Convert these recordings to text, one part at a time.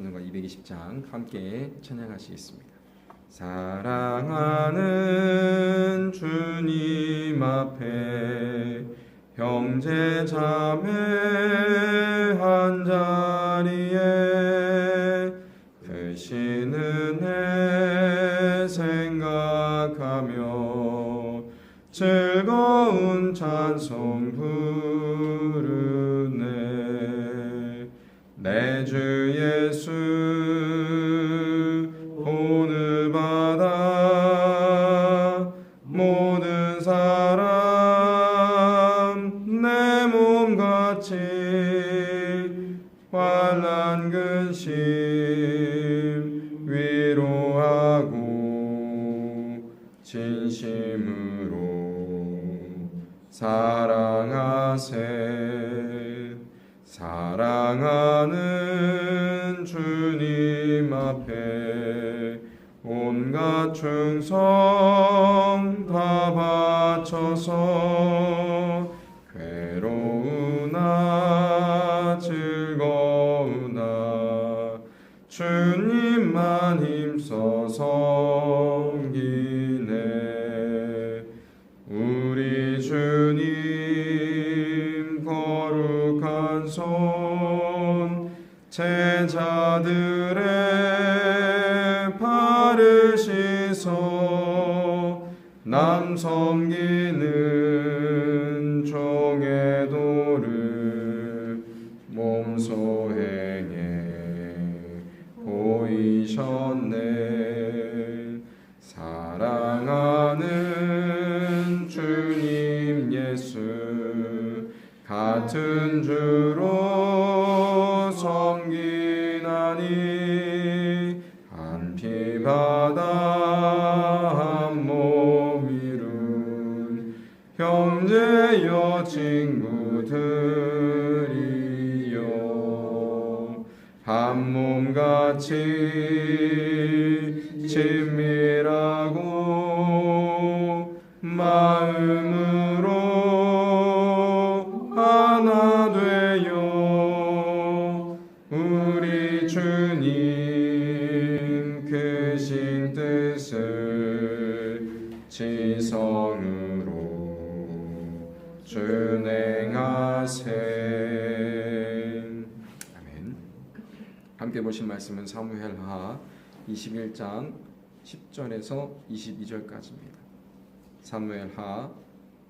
찬송가 220장 함께 찬양하시겠습니다. 사랑하는 주님 앞에 형제 자매 위로하고 진심으로 사랑하세. 사랑하는 주님 앞에 온갖 충성 다 바쳐서 거룩한 손 제자들의 발을 씻어 남 섬기는 같은 주로 섬기나니 한 피 바다 한 몸 이룬 형제여 친구들이여 한 몸같이 함께 보신 말씀은 사무엘하 21장 10절에서 22절까지입니다. 사무엘하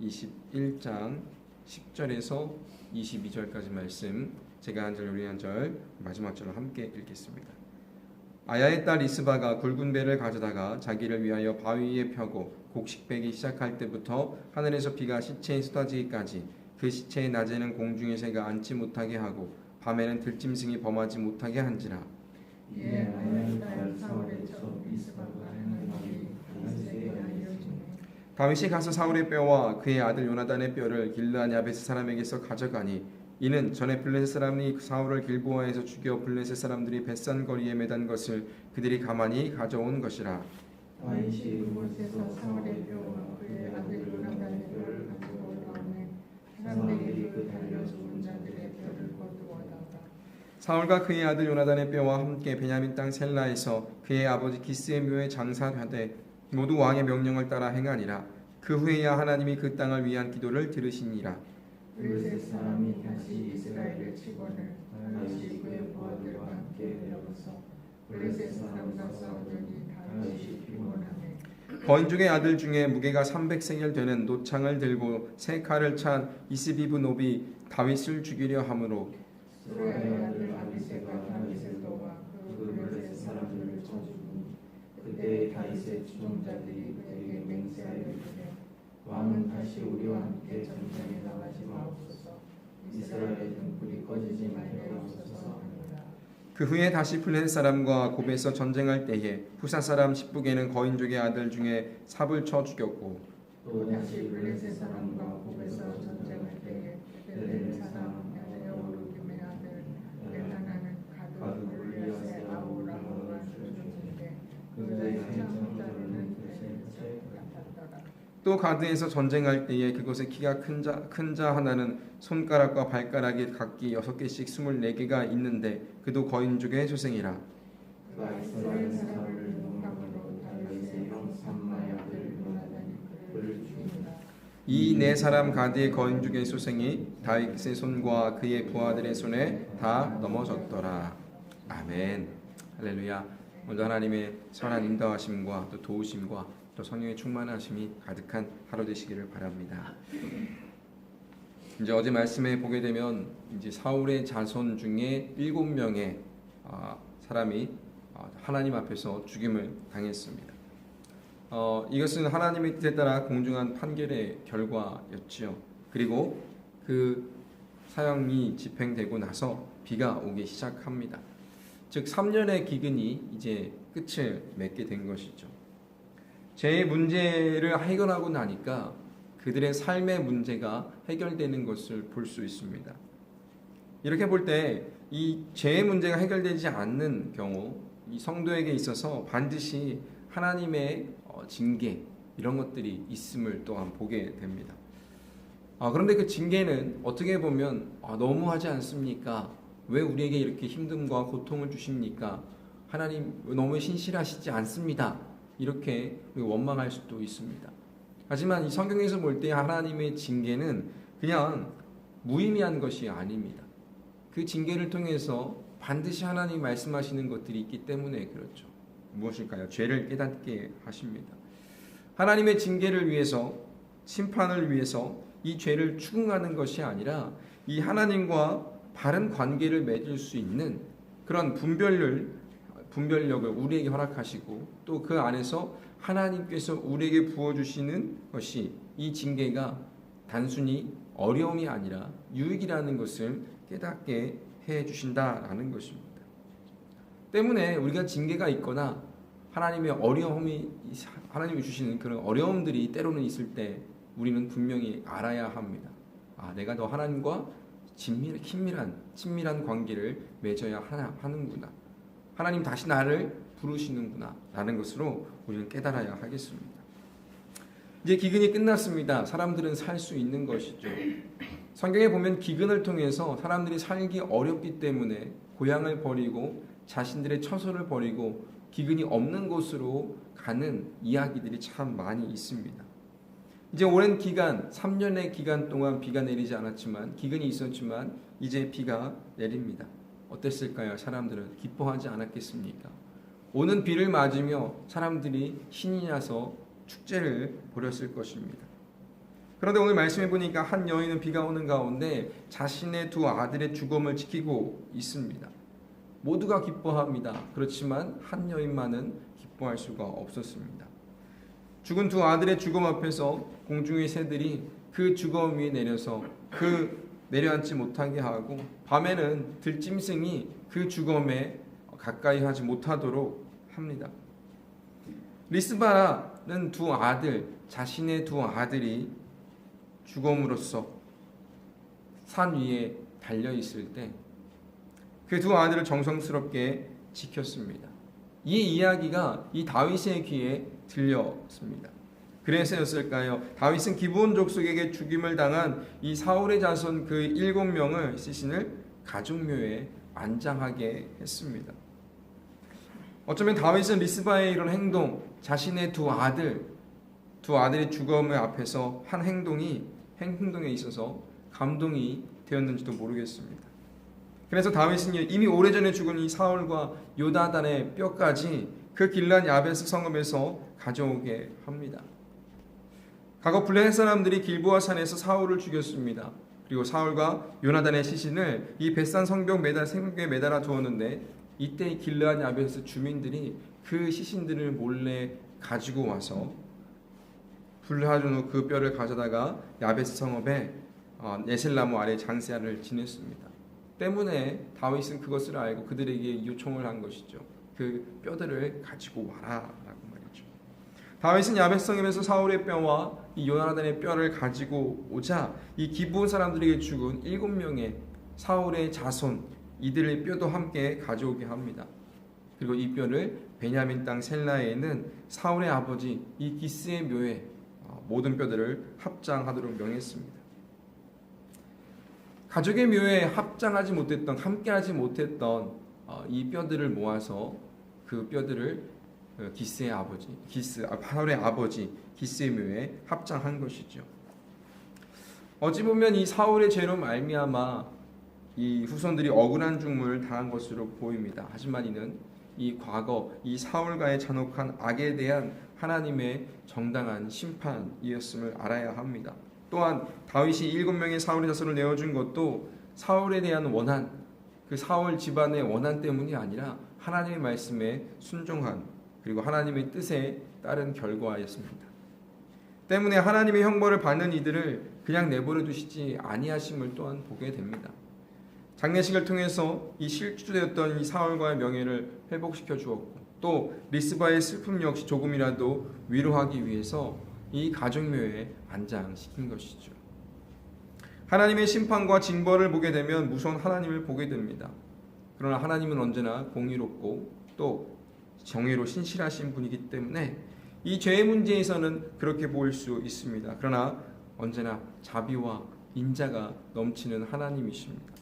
21장 10절에서 22절까지 말씀 제가 한 절 우리 한 절 마지막 절을 함께 읽겠습니다. 아야의 딸 이스바가 굵은 배를 가져다가 자기를 위하여 바위 위에 펴고 곡식배기 시작할 때부터 하늘에서 비가 시체에 쏟아지기까지 그 시체의 낮에는 공중의 새가 앉지 못하게 하고 밤에는 들짐승이 범하지 못하게 한지라. 알려지니 다윗이 가서 사울의 뼈와 그의 아들 요나단의 뼈를 길르한 야베스 사람에게서 가져가니 이는 전에 블레셋 사람이 사울을 길보아에서 죽여 블레셋 사람들이 벳산 거리에 매단 것을 그들이 가만히 가져온 것이라. 다윗이 그곳에서 사울의 뼈와 그의 아들 요나단의 뼈를 가지고 올라오매 사람들이 그 달려 죽은 자들의 뼈를 거두어다가 사울과 그의 아들 요나단의 뼈와 함께 베냐민 땅 셀라에서 그의 아버지 기스의 묘에 장사되되 모두 왕의 명령을 따라 행하니라. 그 후에야 하나님이 그 땅을 위한 기도를 들으시니라. 블레셋 사람이 다시 이스라엘을 치고는 다윗이 그의 부하들과 함께 내려가서 블레셋 사람과 싸우더니 다윗이 피곤하네 건중의 아들 중에 무게가 300세겔 되는 노창을 들고 세 칼을 찬 이스비브 노비 다윗을 죽이려 함으로 수라의 아들 아비세가 다윗을 도와 그 블레셋 사람들을 쳐 죽으니 그때 다윗의 추종자들이 그에게 맹세하여 이르되 왕은 다시 우리와 함께 전쟁에 나가지 마옵소서 이스라엘의 등불이 꺼지지 하니라 그 후에 다시 블레셋 사람과 곱에서 전쟁할 때에 후사 사람 십북에는 거인족의 아들 중에 삽을 쳐 죽였고 또 다시 블레셋 사람과 곱에서 전쟁할 때에 사람 여호르김의 아들 엘나나는 가드 골리앗의 아우라함과 죽였는데 그의 행정자로는 대신체 같았더라 또 가드에서 전쟁할 때에 그곳에 키가 큰 자 큰 자 하나는 손가락과 발가락이 각기 여섯 개씩 스물네 개가 있는데 그도 거인족의 죽인다 이네 사람 가드의 거인족의 소생이 다윗의 손과 그의 부하들의 손에 다 넘어졌더라. 아멘. 할렐루야. 오늘 하나님의 선한 인도하심과 또 도우심과 또 성령의 충만하심이 가득한 하루 되시기를 바랍니다. 이제 어제 말씀에 보게 되면 이제 사울의 자손 중에 일곱 명의 아, 사람이 아, 하나님 앞에서 죽임을 당했습니다. 어, 이것은 하나님의 뜻에 따라 공정한 판결의 결과였지요. 그리고 그 사형이 집행되고 나서 비가 오기 시작합니다. 즉 3년의 기근이 이제 끝을 맺게 된 것이죠. 제 문제를 해결하고 나니까 그들의 삶의 문제가 해결되는 것을 볼 수 있습니다. 이렇게 볼 때 이 죄의 문제가 해결되지 않는 경우 이 성도에게 있어서 반드시 하나님의 어, 징계 이런 것들이 있음을 또한 보게 됩니다. 아, 그런데 그 징계는 어떻게 보면 아, 너무하지 않습니까? 왜 우리에게 이렇게 힘듦과 고통을 주십니까? 하나님 너무 신실하시지 않습니다. 이렇게 원망할 수도 있습니다. 하지만 이 성경에서 볼 때 하나님의 징계는 그냥 무의미한 것이 아닙니다. 그 징계를 통해서 반드시 하나님 말씀하시는 것들이 있기 때문에 그렇죠. 무엇일까요? 죄를 깨닫게 하십니다. 하나님의 징계를 위해서 심판을 위해서 이 죄를 추궁하는 것이 아니라 이 하나님과 바른 관계를 맺을 수 있는 그런 분별을 분별력을 우리에게 허락하시고 또 그 안에서 하나님께서 우리에게 부어 주시는 것이 이 징계가 단순히 어려움이 아니라 유익이라는 것을 깨닫게 해 주신다라는 것입니다. 때문에 우리가 징계가 있거나 하나님의 어려움이 하나님이 주시는 그런 어려움들이 때로는 있을 때 우리는 분명히 알아야 합니다. 아, 내가 너 하나님과 친밀, 친밀한 친밀한 관계를 맺어야 하나, 하는구나. 하나님 다시 나를 부르시는구나. 라는 것으로 우리는 깨달아야 하겠습니다. 이제 기근이 끝났습니다. 사람들은 살 수 있는 것이죠. 성경에 보면 기근을 통해서 사람들이 살기 어렵기 때문에 고향을 버리고 자신들의 처소를 버리고 기근이 없는 곳으로 가는 이야기들이 참 많이 있습니다. 이제 오랜 기간, 3년의 기간 동안 비가 내리지 않았지만 기근이 있었지만 이제 비가 내립니다. 어땠을까요? 사람들은 기뻐하지 않았겠습니까? 오는 비를 맞으며 사람들이 신이 나서 축제를 벌였을 것입니다. 그런데 오늘 말씀해 보니까 한 여인은 비가 오는 가운데 자신의 두 아들의 죽음을 지키고 있습니다. 모두가 기뻐합니다. 그렇지만 한 여인만은 기뻐할 수가 없었습니다. 죽은 두 아들의 죽음 앞에서 공중의 새들이 그 죽음 위에 내려서 그 내려앉지 못하게 하고 밤에는 들짐승이 그 죽음에 가까이 하지 못하도록 합니다. 리스바는 두 아들, 자신의 두 아들이 죽음으로써 산 위에 달려 있을 때 그 두 아들을 정성스럽게 지켰습니다. 이 이야기가 이 다윗의 귀에 들렸습니다. 그래서였을까요? 다윗은 기브온 족속에게 죽임을 당한 이 사울의 자손 그 일곱 명을 시신을 가족묘에 안장하게 했습니다. 어쩌면 다윗은 리스바의 이런 행동, 자신의 두 아들, 두 아들의 죽음을 앞에서 한 행동이 행동에 있어서 감동이 되었는지도 모르겠습니다. 그래서 다윗은 이미 오래전에 죽은 이 사울과 요나단의 뼈까지 그 길란 야베스 성읍에서 가져오게 합니다. 과거 블레셋 사람들이 길보아 산에서 사울을 죽였습니다. 그리고 사울과 요나단의 시신을 이 벳산 성벽 매달 성벽에 매달아 두었는데 이때 길르한 야베스 주민들이 그 시신들을 몰래 가지고 와서 불하준 후 그 뼈를 가져다가 야베스 성읍에 어, 네셀나무 아래 장사를 지냈습니다. 때문에 다윗은 그것을 알고 그들에게 요청을 한 것이죠. 그 뼈들을 가지고 와라라고 말이죠. 다윗은 야베스 성읍에서 사울의 뼈와 이 요나단의 뼈를 가지고 오자 이 기브온 사람들에게 죽은 일곱 명의 사울의 자손 이들의 뼈도 함께 가져오게 합니다. 그리고 이 뼈를 베냐민 땅 셀라에 있는 사울의 아버지 이 기스의 묘에 어, 모든 뼈들을 합장하도록 명했습니다. 가족의 묘에 합장하지 못했던 함께하지 못했던 어, 이 뼈들을 모아서 그 뼈들을 어, 기스의 아버지 기스 아, 사울의 아버지 기스의 묘에 합장한 것이죠. 어찌 보면 이 사울의 죄로 말미암아 이 후손들이 억울한 죽음을 당한 것으로 보입니다. 하지만 이는 이 과거 이 사울과의 잔혹한 악에 대한 하나님의 정당한 심판이었음을 알아야 합니다. 또한 다윗이 일곱 명의 사울의 자손을 내어준 것도 사울에 대한 원한, 그 사울 집안의 원한 때문이 아니라 하나님의 말씀에 순종한 그리고 하나님의 뜻에 따른 결과였습니다. 때문에 하나님의 형벌을 받는 이들을 그냥 내버려 두시지 아니하심을 또한 보게 됩니다. 장례식을 통해서 이 실주되었던 이 사울과의 명예를 회복시켜 주었고 또 리스바의 슬픔 역시 조금이라도 위로하기 위해서 이 가정묘에 안장시킨 것이죠. 하나님의 심판과 징벌을 보게 되면 무서운 하나님을 보게 됩니다. 그러나 하나님은 언제나 공의롭고 또 정의로 신실하신 분이기 때문에 이 죄의 문제에서는 그렇게 보일 수 있습니다. 그러나 언제나 자비와 인자가 넘치는 하나님이십니다.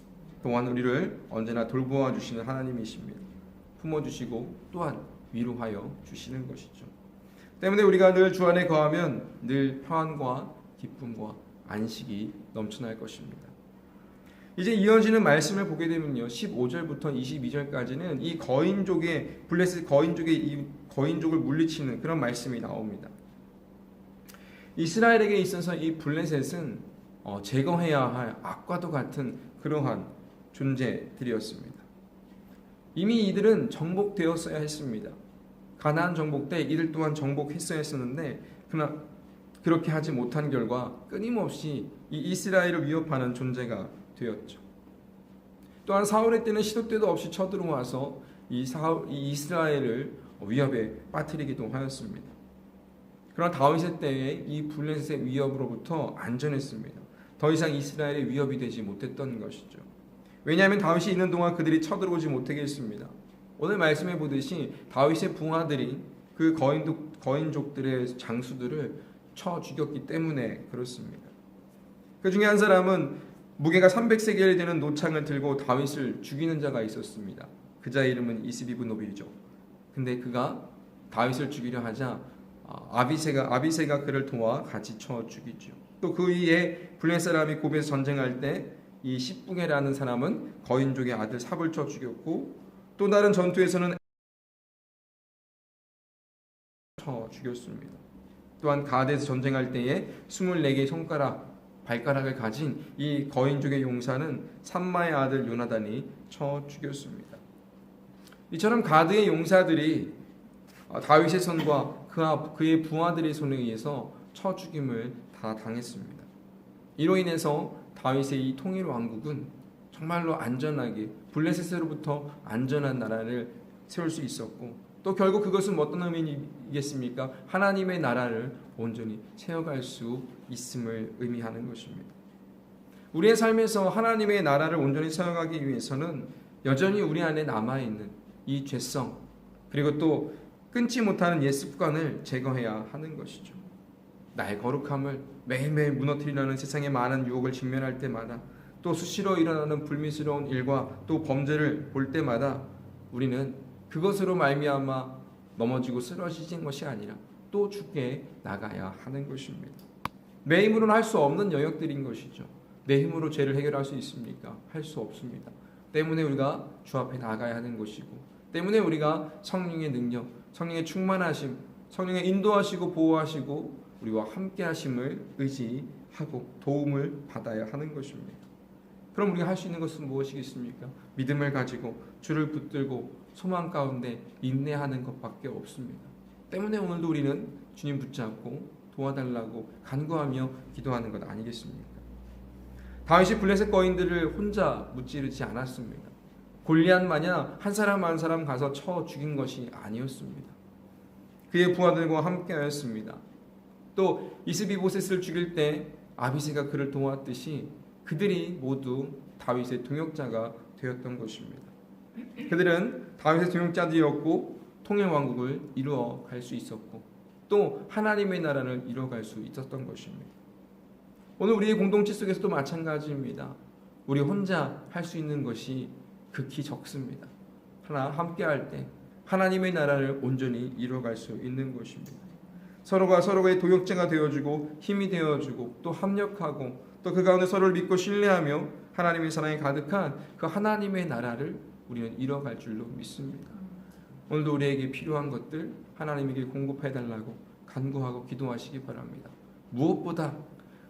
또한 우리를 언제나 돌보아 주시는 하나님이십니다. 품어 주시고 또한 위로하여 주시는 것이죠. 때문에 우리가 늘 주 안에 거하면 늘 평안과 기쁨과 안식이 넘쳐날 것입니다. 이제 이어지는 말씀을 보게 되면요. 15절부터 22절까지는 이 거인족의 블레셋 거인족의 이 거인족을 물리치는 그런 말씀이 나옵니다. 이스라엘에게 있어서 이 블레셋은 어, 제거해야 할 악과도 같은 그러한 존재들이었습니다. 이미 이들은 정복되었어야 했습니다. 가나안 정복 때 이들 또한 정복했어야 했었는데 그러나 그렇게 하지 못한 결과 끊임없이 이 이스라엘을 위협하는 존재가 되었죠. 또한 사울의 때는 시도 때도 없이 쳐들어와서 이, 사울, 이 이스라엘을 위협에 빠뜨리기도 하였습니다. 그러나 다윗의 때에 이 블레셋의 위협으로부터 안전했습니다. 더 이상 이스라엘의 위협이 되지 못했던 것이죠. 왜냐하면 다윗이 있는 동안 그들이 쳐들어오지 못하게 했습니다. 오늘 말씀해 보듯이 다윗의 붕아들이 그 거인족, 거인족들의 장수들을 쳐 죽였기 때문에 그렇습니다. 그 중에 한 사람은 무게가 300세겔이 되는 노창을 들고 다윗을 죽이는 자가 있었습니다. 그 자의 이름은 이스비브 노빌이죠. 근데 그가 다윗을 죽이려 하자 아, 아비세가 아비세가 그를 도와 같이 쳐 죽이죠. 또그 위에 블레 사람이 고베에서 전쟁할 때 이 십붕해라는 사람은 거인족의 아들 삽을 쳐 죽였고 또 다른 전투에서는 쳐 죽였습니다. 또한 가데에서 전쟁할 때에 24개의 손가락 발가락을 가진 이 거인족의 용사는 삼마의 아들 요나단이 쳐 죽였습니다. 이처럼 가드의 용사들이 다윗의 손과 그와 그의 부하들의 손에 의해서 쳐 죽임을 다 당했습니다. 이로 인해서 다윗의 이 통일 왕국은 정말로 안전하게 블레셋으로부터 안전한 나라를 세울 수 있었고 또 결국 그것은 어떤 의미겠습니까? 하나님의 나라를 온전히 세워갈 수 있음을 의미하는 것입니다. 우리의 삶에서 하나님의 나라를 온전히 세워가기 위해서는 여전히 우리 안에 남아 있는 이 죄성 그리고 또 끊지 못하는 옛 습관을 제거해야 하는 것이죠. 나의 거룩함을 매일매일 무너뜨리려는 세상의 많은 유혹을 직면할 때마다 또 수시로 일어나는 불미스러운 일과 또 범죄를 볼 때마다 우리는 그것으로 말미암아 넘어지고 쓰러지는 것이 아니라 또 죽게 나가야 하는 것입니다. 내 힘으로는 할 수 없는 영역들인 것이죠. 내 힘으로 죄를 해결할 수 있습니까? 할 수 없습니다. 때문에 우리가 주 앞에 나가야 하는 것이고 때문에 우리가 성령의 능력, 성령의 충만하심, 성령의 인도하시고 보호하시고 우리와 함께 하심을 의지하고 도움을 받아야 하는 것입니다. 그럼 우리가 할 수 있는 것은 무엇이겠습니까? 믿음을 가지고 주를 붙들고 소망 가운데 인내하는 것밖에 없습니다. 때문에 오늘도 우리는 주님 붙잡고 도와달라고 간구하며 기도하는 것 아니겠습니까? 다윗이 블레셋 거인들을 혼자 무찌르지 않았습니다. 골리앗 마냥 한 사람 한 사람 가서 쳐 죽인 것이 아니었습니다. 그의 부하들과 함께하였습니다. 또 이스비보셋을 죽일 때 아비세가 그를 도왔듯이 그들이 모두 다윗의 동역자가 되었던 것입니다. 그들은 다윗의 동역자들이었고 통일 왕국을 이루어 갈 수 있었고 또 하나님의 나라를 이루어갈 수 있었던 것입니다. 오늘 우리의 공동체 속에서도 마찬가지입니다. 우리 혼자 할 수 있는 것이 극히 적습니다. 하나 함께 할 때 하나님의 나라를 온전히 이루어갈 수 있는 것입니다. 서로가 서로의 도역자가 되어주고 힘이 되어주고 또 합력하고 또 그 가운데 서로를 믿고 신뢰하며 하나님의 사랑이 가득한 그 하나님의 나라를 우리는 이뤄갈 줄로 믿습니다. 오늘도 우리에게 필요한 것들 하나님에게 공급해 달라고 간구하고 기도하시기 바랍니다. 무엇보다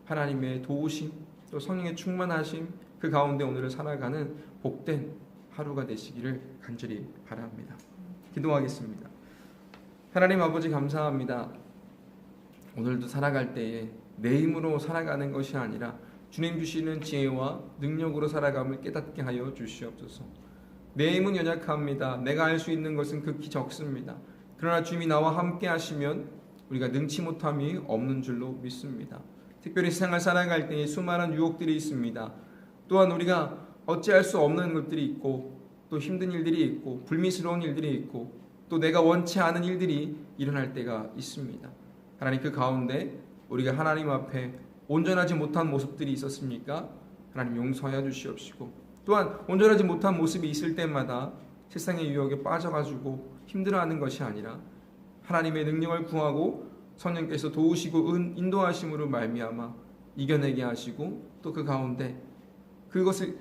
하나님의 도우심 또 성령의 충만하심 그 가운데 오늘을 살아가는 복된 하루가 되시기를 간절히 바랍니다. 기도하겠습니다. 하나님 아버지 감사합니다. 오늘도 살아갈 때에 내 힘으로 살아가는 것이 아니라 주님 주시는 지혜와 능력으로 살아감을 깨닫게 하여 주시옵소서. 내 힘은 연약합니다. 내가 할수 있는 것은 극히 적습니다. 그러나 주님이 나와 함께 하시면 우리가 능치 못함이 없는 줄로 믿습니다. 특별히 세상을 살아갈 때에 수많은 유혹들이 있습니다. 또한 우리가 어찌할 수 없는 것들이 있고 또 힘든 일들이 있고 불미스러운 일들이 있고 또 내가 원치 않은 일들이 일어날 때가 있습니다. 하나님 그 가운데 우리가 하나님 앞에 온전하지 못한 모습들이 있었습니까? 하나님 용서하여 주시옵시고 또한 온전하지 못한 모습이 있을 때마다 세상의 유혹에 빠져가지고 힘들어하는 것이 아니라 하나님의 능력을 구하고 성령께서 도우시고 은 인도하심으로 말미암아 이겨내게 하시고 또 그 가운데 그것을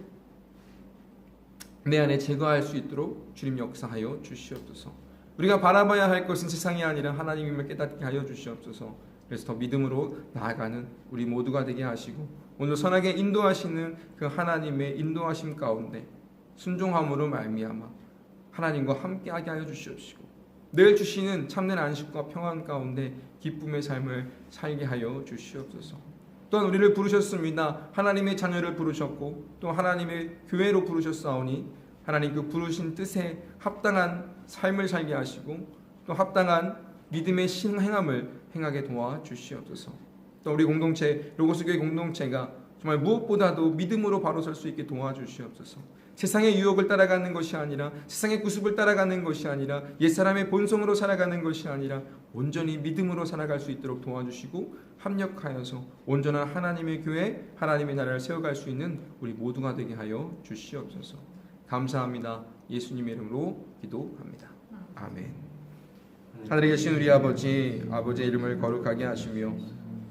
내 안에 제거할 수 있도록 주님 역사하여 주시옵소서. 우리가 바라봐야 할 것은 세상이 아니라 하나님임을 깨닫게 하여 주시옵소서. 그래서 더 믿음으로 나아가는 우리 모두가 되게 하시고 오늘 선하게 인도하시는 그 하나님의 인도하심 가운데 순종함으로 말미암아 하나님과 함께하게 하여 주시옵시고 늘 주시는 참된 안식과 평안 가운데 기쁨의 삶을 살게 하여 주시옵소서. 또한 우리를 부르셨습니다. 하나님의 자녀를 부르셨고 또 하나님의 교회로 부르셨사오니 하나님 그 부르신 뜻에 합당한 삶을 살게 하시고 또 합당한 믿음의 신행함을 행하게 도와 주시옵소서. 또 우리 공동체 로고스 교회 공동체가 정말 무엇보다도 믿음으로 바로 설 수 있게 도와주시옵소서. 세상의 유혹을 따라가는 것이 아니라 세상의 구습을 따라가는 것이 아니라 옛사람의 본성으로 살아가는 것이 아니라 온전히 믿음으로 살아갈 수 있도록 도와주시고 합력하여서 온전한 하나님의 교회 하나님의 나라를 세워갈 수 있는 우리 모두가 되게 하여 주시옵소서. 감사합니다. 예수님의 이름으로 기도합니다. 아멘. 하늘에 계신 우리 아버지 아버지의 이름을 거룩하게 하시며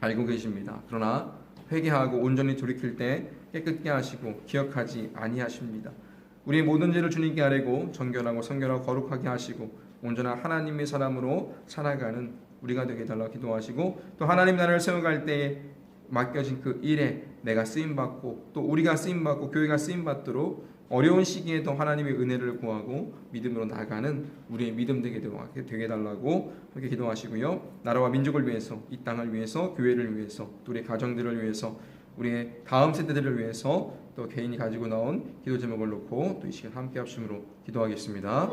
알고 계십니다. 그러나 회개하고 온전히 돌이킬 때 깨끗게 하시고 기억하지 아니하십니다. 우리의 모든 죄를 주님께 아뢰고 정결하고 성결하고 거룩하게 하시고 온전한 하나님의 사람으로 살아가는 우리가 되게 달라 기도하시고 또 하나님 나라를 세워갈 때에 맡겨진 그 일에 내가 쓰임 받고 또 우리가 쓰임 받고 교회가 쓰임 받도록 어려운 시기에도 하나님의 은혜를 구하고 믿음으로 나아가는 우리의 믿음 되게 되게 달라고 그렇게 기도하시고요. 나라와 민족을 위해서 이 땅을 위해서 교회를 위해서 또 우리 가정들을 위해서 우리의 다음 세대들을 위해서 또 개인이 가지고 나온 기도 제목을 놓고 또 이 시간 함께 합심으로 기도하겠습니다.